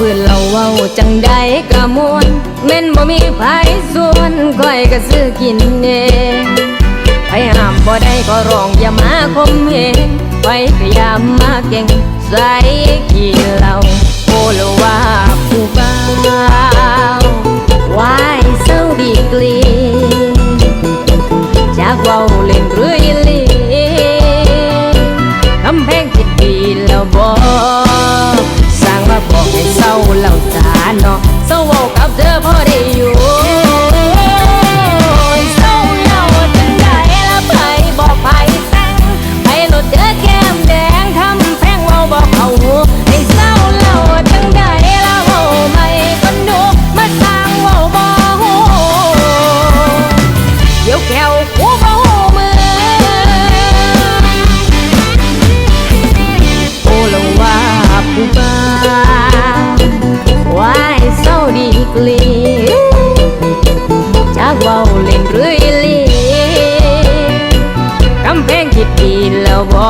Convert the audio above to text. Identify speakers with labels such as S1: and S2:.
S1: เพื้นเราเว้าจังใดกะมวนแม่นบ่มีไผส่วนก้อยก็ซื้อกินเองไปห้ามบ่ได้ก็ร้องอย่ามาคมเหงไปพยายามมาเก่งใส่ขี้เหล้าโอลว่าผู้บ่าววายเศร้าดีกลีจากเว้าเล่นหรืออีหลี sau lòng già nó sâu bầu cặp thơ body สิบปีแล้วบ่